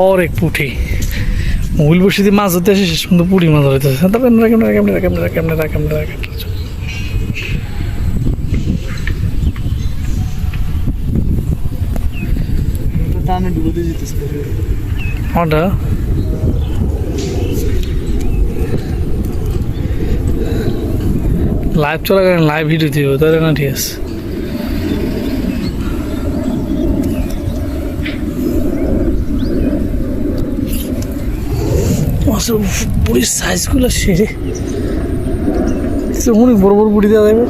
অনেক পুঁটি মহিল বসিতে মাছ ধরতে আসে শেষ পর্যন্ত পুঁটি মাছ ধরতেছে তারপর ক্যামেরা ক্যামেরা টানে ডুবোতে যেতেছে ওটা লাইভ চলাকালীন লাইভ ভিডিও দিব তাহলে না ঠিক আছে। মাছের বুড়ির সাইজগুলো সেরে অনেক বড় বড় বুড়ি দেওয়া যাবে।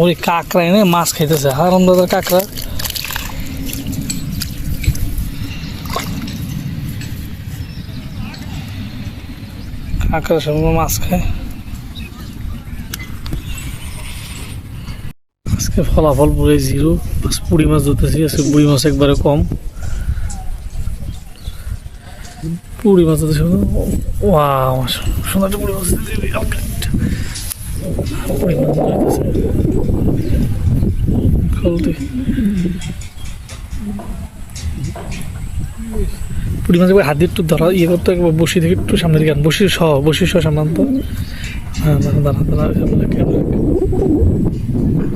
ওই কাঁকড়া এনে মাছ খাইতেছে। হারাম দাদার কাঁকড়া? কাঁকড়া সব মাছ খায়। আজকে ফলাফল পুরে জিরো। পুরি মাছ ধরতেছি, আজকে বুড়ি মাছ একবারে কম। পুরি মাছ ধরতেছি ওয়া একটা পুরি মাছ পুরি মাছ হাত দিয়ে একটু ধরা ইয়ে করতে একবার বসি থেকে একটু সামনে দিকে বসি সহ বসি সহ সামনে আনতো হ্যাঁ দাঁড়া দাঁড়া দাঁড়া ক্যামেরা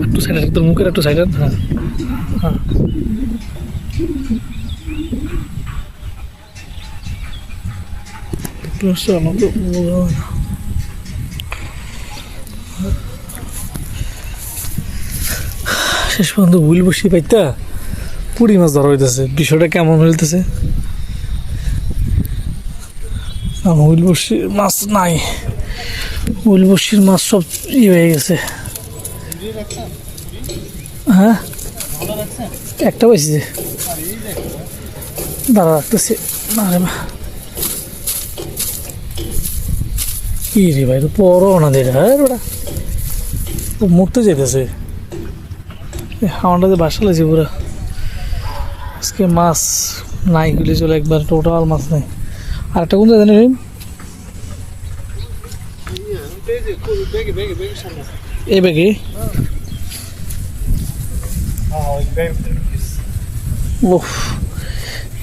একটু সাইডে তোর মুখের একটু সাইডে হ্যাঁ। হ্যাঁ। একটু আমার তো বোঝা হয় না। শেষ পর্যন্ত হুইল বসি পাইতা পুরি মাছ ধরা হইতেছে। বিষয়টা কেমন হইতেছে? হুইল বসির মাছ নাই। হুইল বসির মাছ সব ই হয়ে গেছে। হ্যাঁ? একটা পাইছি যে। দাঁড়া রাখতেছে। না রে কি রে ভাই, তো পরও না হ্যাঁ ওটা ও মরতে যেতেছে আমাদের বাসা লাগছে পুরো। আজকে মাছ নাই, গুলি চলে একবার, টোটাল মাছ নাই। আর একটা কোন জানি সামনে এই ব্যাগে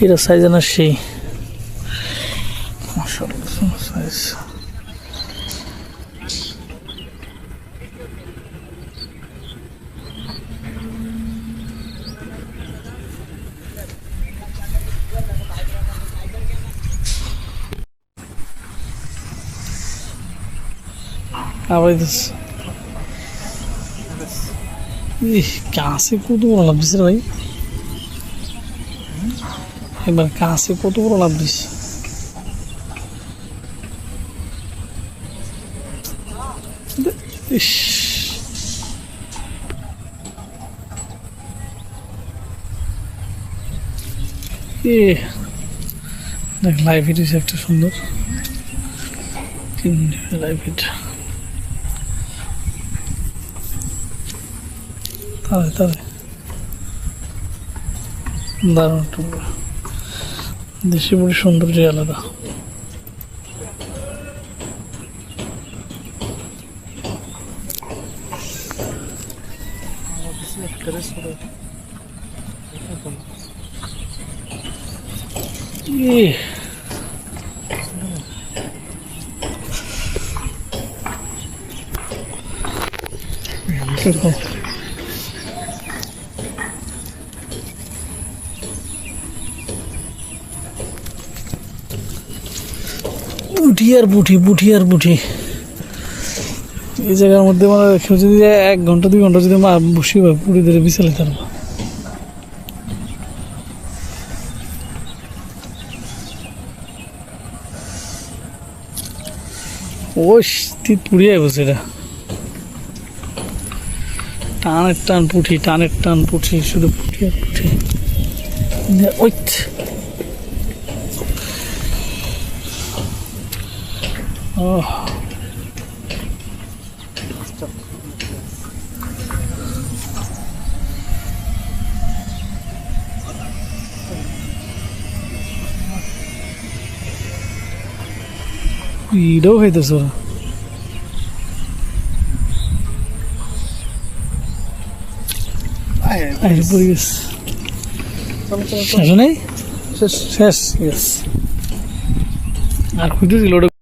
এটা সাইজ না সেই। সাইজ আবার কাছে কত বড় লাভ দিছে ভাই একবার কাছে কত বড় লাভ দিস ইস দেখ লাইভ ভিডিও একটা সুন্দর লাইভ ভিডিও তাহলে তাহলে। দারুণ টুকরো দেশি বুড়ি সৌন্দর্য আলাদা। ইয়ে এরকম বুঠি আর বুঠি বুঠি আর বুঠি এই জায়গার মধ্যে মানে কেউ যদি এক ঘণ্টা, দুই ঘণ্টা যদি মা বসি বা পুরি ধরে বিছালে তার ওই তিত বসে এটা। টানের টান পুঠি, টানের টান পুঠি, শুধু পুঠি আর পুঠি। ওই ও এটাও খাইতেছ ওরা আয় আইসে পড়ে গেছে চলো চলো শেষ নেই শেষ শেষ ইয়েস আর খুঁজতেছিল ওটা